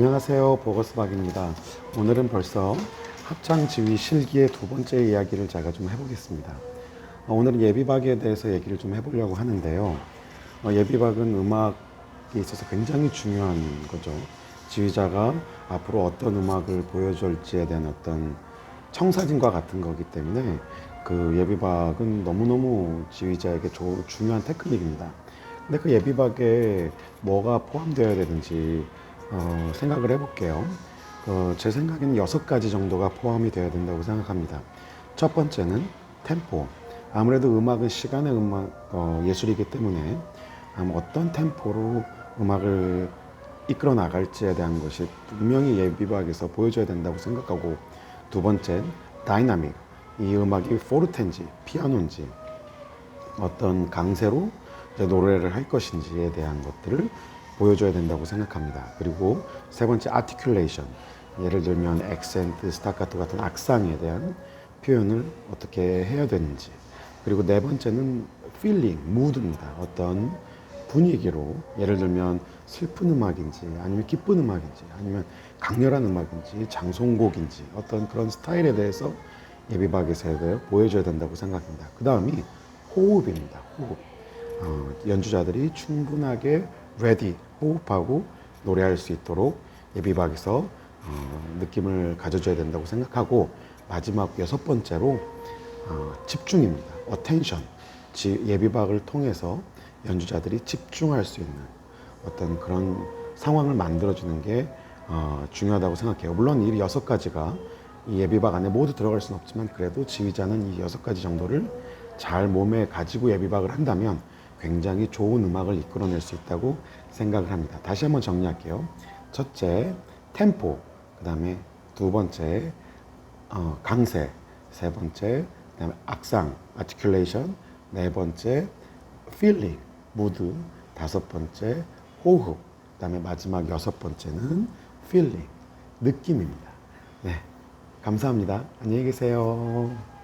안녕하세요. 보거스박입니다. 오늘은 벌써 합창 지휘 실기의 두 번째 이야기를 제가 좀 해보겠습니다. 어, 오늘은 예비박에 대해서 얘기를 좀 해보려고 하는데요. 어, 예비박은 음악에 있어서 굉장히 중요한 거죠. 지휘자가 앞으로 어떤 음악을 보여줄지에 대한 어떤 청사진과 같은 거기 때문에 그 예비박은 너무너무 지휘자에게 조- 중요한 테크닉입니다. 근데 그 예비박에 뭐가 포함되어야 되는지 어, 생각을 해볼게요. 어, 제 생각에는 여섯 가지 정도가 포함이 되어야 된다고 생각합니다. 첫 번째는 템포. 아무래도 음악은 시간의 음악 어, 예술이기 때문에 음, 어떤 템포로 음악을 이끌어 나갈지에 대한 것이 분명히 예비박에서 보여줘야 된다고 생각하고 두 번째 다이나믹. 이 음악이 포르텐지, 피아노인지 어떤 강세로 노래를 할 것인지에 대한 것들을 보여줘야 된다고 생각합니다. 그리고 세 번째 아티큘레이션. 예를 들면 액센트, 스타카토 같은 악상에 대한 표현을 어떻게 해야 되는지. 그리고 네 번째는 필링, 무드입니다. 어떤 분위기로 예를 들면 슬픈 음악인지 아니면 기쁜 음악인지 아니면 강렬한 음악인지 장송곡인지 어떤 그런 스타일에 대해서 예비박에서 보여줘야 된다고 생각합니다. 그 다음이 호흡입니다. 호흡. 어, 연주자들이 충분하게 레디 호흡하고 노래할 수 있도록 예비박에서 어, 느낌을 가져줘야 된다고 생각하고 마지막 여섯 번째로 어, 집중입니다. 어텐션. 예비박을 통해서 연주자들이 집중할 수 있는 어떤 그런 상황을 만들어주는 게 어, 중요하다고 생각해요. 물론 이 여섯 가지가 이 예비박 안에 모두 들어갈 수는 없지만 그래도 지휘자는 이 여섯 가지 정도를 잘 몸에 가지고 예비박을 한다면 굉장히 좋은 음악을 이끌어낼 수 있다고 생각을 합니다. 다시 한번 정리할게요. 첫째, 템포. 그 다음에 두 번째, 어, 강세. 세 번째, 그 다음에 악상, 아티큘레이션. 네 번째, feeling, 무드. 다섯 번째, 호흡. 그 다음에 마지막 여섯 번째는 feeling, 느낌입니다. 네. 감사합니다. 안녕히 계세요.